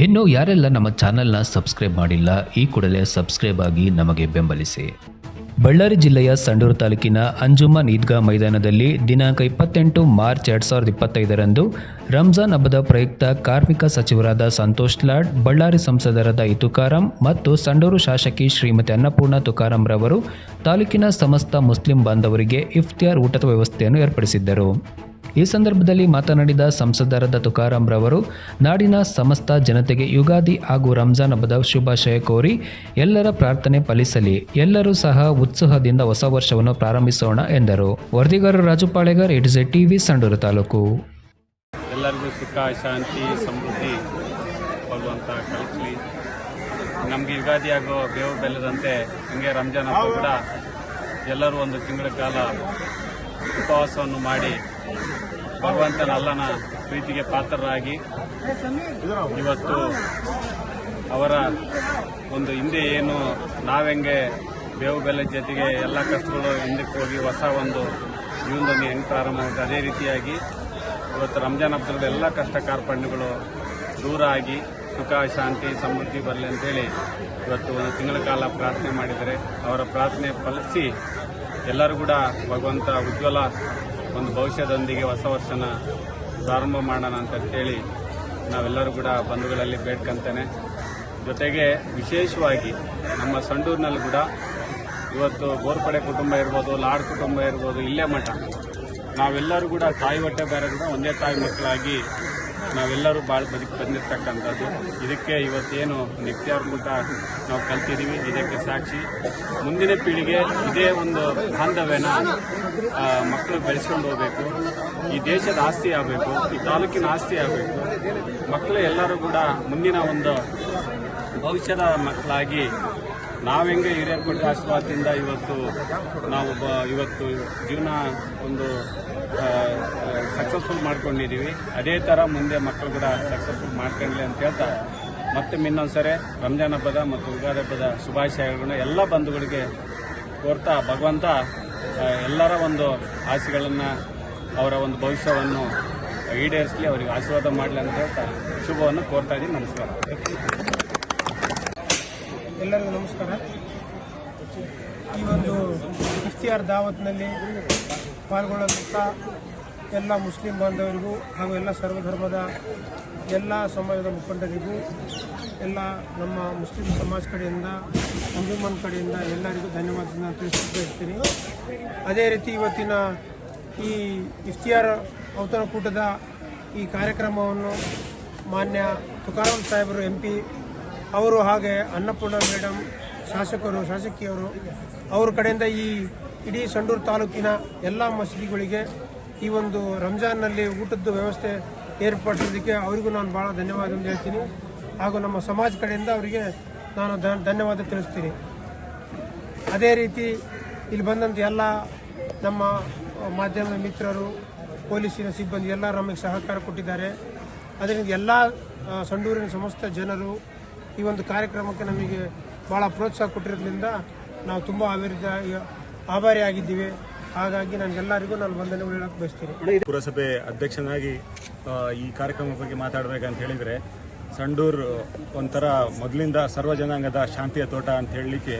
ಇನ್ನು ಯಾರೆಲ್ಲ ನಮ್ಮ ಚಾನೆಲ್ನ ಸಬ್ಸ್ಕ್ರೈಬ್ ಮಾಡಿಲ್ಲ, ಈ ಕೂಡಲೇ ಸಬ್ಸ್ಕ್ರೈಬ್ ಆಗಿ ನಮಗೆ ಬೆಂಬಲಿಸಿ. ಬಳ್ಳಾರಿ ಜಿಲ್ಲೆಯ ಸಂಡೂರು ತಾಲೂಕಿನ ಅಂಜುಮನ್ ಈದ್ಗಾ ಮೈದಾನದಲ್ಲಿ ದಿನಾಂಕ ಇಪ್ಪತ್ತೆಂಟು ಮಾರ್ಚ್ ಎರಡು ಸಾವಿರದ ಇಪ್ಪತ್ತೈದರಂದು ರಂಜಾನ್ ಹಬ್ಬದ ಪ್ರಯುಕ್ತ ಕಾರ್ಮಿಕ ಸಚಿವರಾದ ಸಂತೋಷ್ ಲಾಡ್, ಬಳ್ಳಾರಿ ಸಂಸದರಾದ ಇತುಕಾರಾಂ ಮತ್ತು ಸಂಡೂರು ಶಾಸಕಿ ಶ್ರೀಮತಿ ಅನ್ನಪೂರ್ಣ ತುಕಾರಾಂ ರವರು ತಾಲೂಕಿನ ಸಮಸ್ತ ಮುಸ್ಲಿಂ ಬಾಂಧವರಿಗೆ ಇಫ್ತಿಯಾರ್ ಊಟದ ವ್ಯವಸ್ಥೆಯನ್ನು ಏರ್ಪಡಿಸಿದ್ದರು. ಈ ಸಂದರ್ಭದಲ್ಲಿ ಮಾತನಾಡಿದ ಸಂಸದರಾದ ತುಕಾರಾಂ ರವರು, ನಾಡಿನ ಸಮಸ್ತ ಜನತೆಗೆ ಯುಗಾದಿ ಹಾಗೂ ರಂಜಾನ್ ಹಬ್ಬದ ಶುಭಾಶಯ ಕೋರಿ ಎಲ್ಲರ ಪ್ರಾರ್ಥನೆ ಫಲಿಸಲಿ, ಎಲ್ಲರೂ ಸಹ ಉತ್ಸಾಹದಿಂದ ಹೊಸ ವರ್ಷವನ್ನು ಪ್ರಾರಂಭಿಸೋಣ ಎಂದರು. ವರದಿಗಾರರು ರಾಜು ಪಾಳೆಗಾರ್, ಎ ಟಿವಿ, ಸಂಡೂರು ತಾಲೂಕು. ಎಲ್ಲರಿಗೂ ಸುಖ, ಶಾಂತಿ, ಸಮೃದ್ಧಿ ಭಗವಂತ ಕಲಿಸಲಿ ನಮಗೆ ಯುಗಾದಿ ಆಗೋ ಬೇವು ಬೆಲ್ಲದಂತೆ, ಹಿಂಗೆ ರಂಜಾನ್ ಹಬ್ಬ ಕೂಡ ಎಲ್ಲರೂ ಒಂದು ತಿಂಗಳ ಕಾಲ ಉಪವಾಸವನ್ನು ಮಾಡಿ ಭಗವಂತನ ಅಲ್ಲನ ಪ್ರೀತಿಗೆ ಪಾತ್ರರಾಗಿ ಇವತ್ತು ಅವರ ಒಂದು ಹಿಂದೆ ಏನು ನಾವೆಂಗೆ ಬೇವು ಬೆಲೆ ಜೊತೆಗೆ ಎಲ್ಲ ಕಷ್ಟಗಳು ಹಿಂದಕ್ಕೆ ಹೋಗಿ ಹೊಸ ಒಂದು ಜೀವನದಲ್ಲಿ ಹೆಂಗೆ ಪ್ರಾರಂಭ ಆಗುತ್ತೆ ಅದೇ ರೀತಿಯಾಗಿ ಇವತ್ತು ರಂಜಾನ್ ಹಬ್ಬದ ಎಲ್ಲ ಕಷ್ಟ ಕಾರ್ಪಣ್ಯಗಳು ದೂರ ಆಗಿ ಸುಖ, ಶಾಂತಿ, ಸಮೃದ್ಧಿ ಬರಲಿ ಅಂತೇಳಿ ಇವತ್ತು ಒಂದು ತಿಂಗಳ ಕಾಲ ಪ್ರಾರ್ಥನೆ ಮಾಡಿದರೆ ಅವರ ಪ್ರಾರ್ಥನೆ ಫಲಿಸಿ ಎಲ್ಲರೂ ಕೂಡ ಭಗವಂತ ಉಜ್ವಲ ಒಂದು ಭವಿಷ್ಯದೊಂದಿಗೆ ಹೊಸ ವರ್ಷನ ಪ್ರಾರಂಭ ಮಾಡೋಣ ಅಂತ ಹೇಳಿ ನಾವೆಲ್ಲರೂ ಕೂಡ ಬಂಧುಗಳಲ್ಲಿ ಬೇಡ್ಕಂತೇನೆ. ಜೊತೆಗೆ ವಿಶೇಷವಾಗಿ ನಮ್ಮ ಸಂಡೂರಿನಲ್ಲಿ ಕೂಡ ಇವತ್ತು ಬೋರ್ಪಡೆ ಕುಟುಂಬ ಇರ್ಬೋದು, ಲಾಡ್ ಕುಟುಂಬ ಇರ್ಬೋದು, ಇಲ್ಲೇ ಮಠ. ನಾವೆಲ್ಲರೂ ಕೂಡ ತಾಯಿ ಹೊಟ್ಟೆ ಬೇರೆ ಕೂಡ ಒಂದೇ ತಾಯಿ ಮಕ್ಕಳಾಗಿ ನಾವೆಲ್ಲರೂ ಭಾಳ ಬದುಕಿ ಬಂದಿರ್ತಕ್ಕಂಥದ್ದು. ಇದಕ್ಕೆ ಇವತ್ತೇನು ಮೂಲಕ ನಾವು ಕಲ್ತಿದ್ದೀವಿ ಇದಕ್ಕೆ ಸಾಕ್ಷಿ. ಮುಂದಿನ ಪೀಳಿಗೆ ಇದೇ ಒಂದು ಬಾಂಧವ್ಯನ ಮಕ್ಕಳು ಬೆಳೆಸ್ಕೊಂಡು ಹೋಗಬೇಕು. ಈ ದೇಶದ ಆಸ್ತಿ ಆಗಬೇಕು, ಈ ತಾಲೂಕಿನ ಆಸ್ತಿ ಆಗಬೇಕು. ಮಕ್ಕಳು ಎಲ್ಲರೂ ಕೂಡ ಮುಂದಿನ ಒಂದು ಭವಿಷ್ಯದ ಮಕ್ಕಳಾಗಿ ನಾವೆಂಗೆ ಹಿರಿಯರು ಕೊಟ್ಟ ಆಶೀರ್ವಾದದಿಂದ ಇವತ್ತು ನಾವು ಇವತ್ತು ಜೀವನ ಒಂದು ಸಕ್ಸಸ್ಫುಲ್ ಮಾಡ್ಕೊಂಡಿದ್ದೀವಿ ಅದೇ ಥರ ಮುಂದೆ ಮಕ್ಕಳು ಕೂಡ ಸಕ್ಸಸ್ಫುಲ್ ಮಾಡ್ಕೊಂಡ್ಲಿ ಅಂತ ಹೇಳ್ತಾ ಮತ್ತೆ ಇನ್ನೊಂದ್ಸರಿ ರಂಜಾನ್ ಹಬ್ಬದ ಮತ್ತು ಯುಗಾದಿ ಹಬ್ಬದ ಶುಭಾಶಯಗಳನ್ನ ಎಲ್ಲ ಬಂಧುಗಳಿಗೆ ಕೋರ್ತಾ ಭಗವಂತ ಎಲ್ಲರ ಒಂದು ಆಸೆಗಳನ್ನು ಅವರ ಒಂದು ಭವಿಷ್ಯವನ್ನು ಈಡೇರಿಸಲಿ, ಅವರಿಗೆ ಆಶೀರ್ವಾದ ಮಾಡಲಿ ಅಂತ ಹೇಳ್ತಾ ಶುಭವನ್ನು ಕೋರ್ತಾ ಇದ್ದೀನಿ. ನಮಸ್ಕಾರ. ಎಲ್ಲರಿಗೂ ನಮಸ್ಕಾರ. ಈ ಒಂದು ಇಫ್ತಿಯಾರ್ ದಾವತ್ನಲ್ಲಿ ಪಾಲ್ಗೊಳ್ಳೋದಂಥ ಎಲ್ಲ ಮುಸ್ಲಿಂ ಬಾಂಧವರಿಗೂ ಹಾಗೂ ಎಲ್ಲ ಸರ್ವಧರ್ಮದ ಎಲ್ಲ ಸಮಾಜದ ಮುಖಂಡರಿಗೂ, ಎಲ್ಲ ನಮ್ಮ ಮುಸ್ಲಿಂ ಸಮಾಜ ಕಡೆಯಿಂದ ಹಿಂದೂಮನ್ ಕಡೆಯಿಂದ ಎಲ್ಲರಿಗೂ ಧನ್ಯವಾದನ ತಿಳಿಸ್ತೀನಿ ಅದೇ ರೀತಿ ಇವತ್ತಿನ ಈ ಇಫ್ತಿಯಾರ್ ಔತಣಕೂಟದ ಈ ಕಾರ್ಯಕ್ರಮವನ್ನು ಮಾನ್ಯ ತುಕಾರಾಮ್ ಸಾಹೇಬರು ಎಂ ಪಿ ಅವರು ಹಾಗೆ ಅನ್ನಪೂರ್ಣ ಮೇಡಮ್ ಶಾಸಕರು ಶಾಸಕಿಯವರು ಅವ್ರ ಕಡೆಯಿಂದ ಈ ಇಡೀ ಸಂಡೂರು ತಾಲೂಕಿನ ಎಲ್ಲ ಮಸೀದಿಗಳಿಗೆ ಈ ಒಂದು ರಂಜಾನ್ನಲ್ಲಿ ಊಟದ ವ್ಯವಸ್ಥೆ ಏರ್ಪಡಿಸೋದಕ್ಕೆ ಅವರಿಗೂ ನಾನು ಭಾಳ ಧನ್ಯವಾದ ಹೇಳ್ತೀನಿ. ಹಾಗೂ ನಮ್ಮ ಸಮಾಜ ಕಡೆಯಿಂದ ಅವರಿಗೆ ನಾನು ಧನ್ಯವಾದ ತಿಳಿಸ್ತೀನಿ. ಅದೇ ರೀತಿ ಇಲ್ಲಿ ಬಂದಂಥ ಎಲ್ಲ ನಮ್ಮ ಮಾಧ್ಯಮದ ಮಿತ್ರರು, ಪೊಲೀಸಿನ ಸಿಬ್ಬಂದಿ ಎಲ್ಲ ನಮಗೆ ಸಹಕಾರ ಕೊಟ್ಟಿದ್ದಾರೆ. ಅದರಿಂದ ಎಲ್ಲ ಸಂಡೂರಿನ ಸಮಸ್ತ ಜನರು ಈ ಒಂದು ಕಾರ್ಯಕ್ರಮಕ್ಕೆ ನಮಗೆ ಭಾಳ ಪ್ರೋತ್ಸಾಹ ಕೊಟ್ಟಿರೋದ್ರಿಂದ ನಾವು ತುಂಬ ಅಭಿವೃದ್ಧಿ ಆಭಾರಿಯಾಗಿದ್ದೀವಿ ಹಾಗಾಗಿ ನನಗೆಲ್ಲರಿಗೂ ನಾನು ವಂದನೆಗಳು ಹೇಳಕ್ಕೆ ಬಯಸ್ತೀನಿ. ಪುರಸಭೆ ಅಧ್ಯಕ್ಷನಾಗಿ ಈ ಕಾರ್ಯಕ್ರಮದ ಬಗ್ಗೆ ಮಾತಾಡಬೇಕಂತ ಹೇಳಿದರೆ, ಸಂಡೂರು ಒಂಥರ ಮೊದಲಿಂದ ಸರ್ವ ಜನಾಂಗದ ಶಾಂತಿಯ ತೋಟ ಅಂತ ಹೇಳಲಿಕ್ಕೆ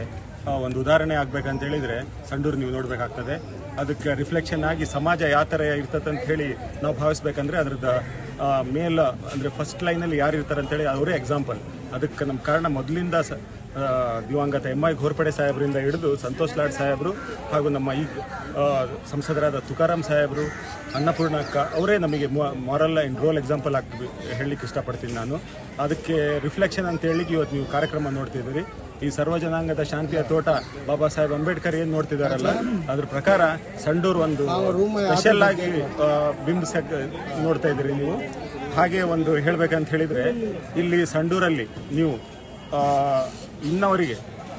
ಒಂದು ಉದಾಹರಣೆ ಆಗ್ಬೇಕಂತ ಹೇಳಿದರೆ, ಸಂಡೂರು ನೀವು ನೋಡಬೇಕಾಗ್ತದೆ. ಅದಕ್ಕೆ ರಿಫ್ಲೆಕ್ಷನ್ ಆಗಿ ಸಮಾಜ ಯಾವ ಥರ ಅಂತ ಹೇಳಿ ನಾವು ಭಾವಿಸ್ಬೇಕಂದ್ರೆ ಅದ್ರದ್ದು ಮೇಲ್, ಅಂದರೆ ಫಸ್ಟ್ ಲೈನಲ್ಲಿ ಯಾರು ಇರ್ತಾರೆ ಅಂತೇಳಿ ಅವರೇ ಎಕ್ಸಾಂಪಲ್ ಅದಕ್ಕೆ ನಮ್ಮ ಕಾರಣ ಮೊದಲಿಂದ ಸ ದಿವಂಗತ ಎಂ ಐ ಘೋರ್ಪಡೆ ಸಾಹೇಬರಿಂದ ಹಿಡಿದು ಸಂತೋಷ್ ಲಾಡ್ ಸಾಹೇಬರು ಹಾಗೂ ನಮ್ಮ ಈ ಸಂಸದರಾದ ತುಕಾರಾಮ್ ಸಾಹೇಬರು ಅನ್ನಪೂರ್ಣ ಅಕ್ಕ ಅವರೇ ನಮಗೆ ಮಾರಲ್ ಆ್ಯಂಡ್ ರೋಲ್ ಎಕ್ಸಾಂಪಲ್ ಆಗ್ತೀವಿ ಹೇಳಲಿಕ್ಕೆ ಇಷ್ಟಪಡ್ತೀನಿ ನಾನು. ಅದಕ್ಕೆ ರಿಫ್ಲೆಕ್ಷನ್ ಅಂತ ಹೇಳಿ ಇವತ್ತು ನೀವು ಕಾರ್ಯಕ್ರಮ ನೋಡ್ತಿದ್ದೀರಿ ಈ ಸರ್ವ ಜನಾಂಗದ ಶಾಂತಿಯ ತೋಟ ಬಾಬಾ ಸಾಹೇಬ್ ಅಂಬೇಡ್ಕರ್ ಏನು ನೋಡ್ತಿದ್ದಾರಲ್ಲ ಅದ್ರ ಪ್ರಕಾರ ಸಂಡೂರು ಒಂದು ಸ್ಪೆಷಲ್ ಆಗಿ ಬಿಂಬಿಸ ಬಿಂಬಿಸಕ್ಕೆ ನೋಡ್ತಾ ಇದ್ದೀರಿ ನೀವು. ಹಾಗೆ ಒಂದು ಹೇಳಬೇಕಂತ ಹೇಳಿದರೆ, ಇಲ್ಲಿ ಸಂಡೂರಲ್ಲಿ ನೀವು ಇನ್ನವರಿಗೆ,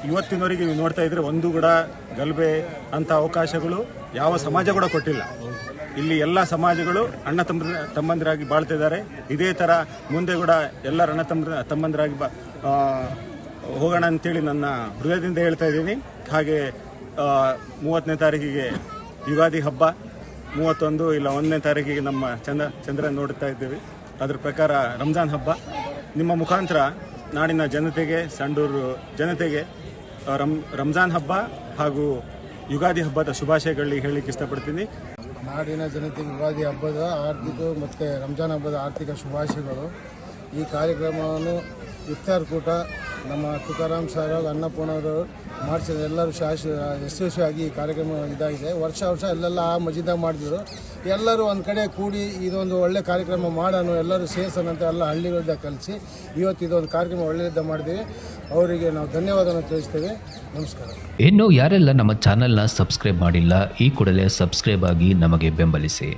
ಇವತ್ತಿನವರಿಗೆ ನೀವು ನೋಡ್ತಾ ಇದ್ರೆ ಒಂದು ಕೂಡ ಗಲಭೆ ಅಂತ ಅವಕಾಶಗಳು ಯಾವ ಸಮಾಜ ಕೂಡ ಕೊಟ್ಟಿಲ್ಲ. ಇಲ್ಲಿ ಎಲ್ಲ ಸಮಾಜಗಳು ಅಣ್ಣ ತಮ್ಮ, ತಮ್ಮಂದಿರಾಗಿ ಬಾಳ್ತಿದ್ದಾರೆ. ಇದೇ ಥರ ಮುಂದೆ ಕೂಡ ಎಲ್ಲರ ಅಣ್ಣ ತಮ್ಮ, ತಮ್ಮಂದಿರಾಗಿ ಬಾ ಹೋಗೋಣ ಅಂತೇಳಿ ನನ್ನ ಹೃದಯದಿಂದ ಹೇಳ್ತಾ ಇದ್ದೀನಿ. ಹಾಗೆ ಮೂವತ್ತನೇ ತಾರೀಕಿಗೆ ಯುಗಾದಿ ಹಬ್ಬ, ಮೂವತ್ತೊಂದು ಇಲ್ಲ ಒಂದನೇ ತಾರೀಕಿಗೆ ನಮ್ಮ ಚಂದ್ರ ಚಂದ್ರ ನೋಡ್ತಾ ಇದ್ದೀವಿ. ಅದ್ರ ಪ್ರಕಾರ ರಂಜಾನ್ ಹಬ್ಬ. ನಿಮ್ಮ ಮುಖಾಂತರ ನಾಡಿನ ಜನತೆಗೆ, ಸಂಡೂರು ಜನತೆಗೆ ರಂ, ರಂಜಾನ್ ಹಬ್ಬ ಹಾಗೂ ಯುಗಾದಿ ಹಬ್ಬದ ಶುಭಾಶಯಗಳಿಗೆ ಹೇಳಲಿಕ್ಕೆ ಇಷ್ಟಪಡ್ತೀನಿ. ನಾಡಿನ ಜನತೆಗೆ ಯುಗಾದಿ ಹಬ್ಬದ ಆರ್ಥಿಕ ಮತ್ತು ರಂಜಾನ್ ಹಬ್ಬದ ಆರ್ಥಿಕ ಶುಭಾಶಯಗಳು. ಈ ಕಾರ್ಯಕ್ರಮವನ್ನು ಇಫ್ತಾರ್ ಕೂಟ, ನಮ್ಮ ತುಕಾರಾಮ್ ಸರ್ ಅನ್ನಪೂರ್ಣವರು ಮಾಡಿಸಿದ ಎಲ್ಲರೂ ಶಾಶ ಯಶಸ್ವಿಯಾಗಿ ಈ ಕಾರ್ಯಕ್ರಮ ಇದಾಗಿದೆ. ವರ್ಷ ವರ್ಷ ಎಲ್ಲೆಲ್ಲ ಆ ಮಜಿದಾಗ ಮಾಡಿದ್ರು ಎಲ್ಲರೂ ಒಂದು ಕಡೆ ಕೂಡಿ ಇದೊಂದು ಒಳ್ಳೆ ಕಾರ್ಯಕ್ರಮ ಮಾಡೋಣ, ಎಲ್ಲರೂ ಸೇರ್ಸೋಣ ಅಂತ ಎಲ್ಲ ಹಳ್ಳಿಗಳಿಂದ ಕಲಿಸಿ ಇವತ್ತು ಇದೊಂದು ಕಾರ್ಯಕ್ರಮ ಒಳ್ಳೆಯದ ಮಾಡಿದ್ದೀವಿ ಅವರಿಗೆ ನಾವು ಧನ್ಯವಾದನ ತಿಳಿಸ್ತೇವೆ. ನಮಸ್ಕಾರ. ಇನ್ನು ಯಾರೆಲ್ಲ ನಮ್ಮ ಚಾನೆಲ್ನ ಸಬ್ಸ್ಕ್ರೈಬ್ ಮಾಡಿಲ್ಲ, ಈ ಕೂಡಲೇ ಸಬ್ಸ್ಕ್ರೈಬ್ ಆಗಿ ನಮಗೆ ಬೆಂಬಲಿಸಿ.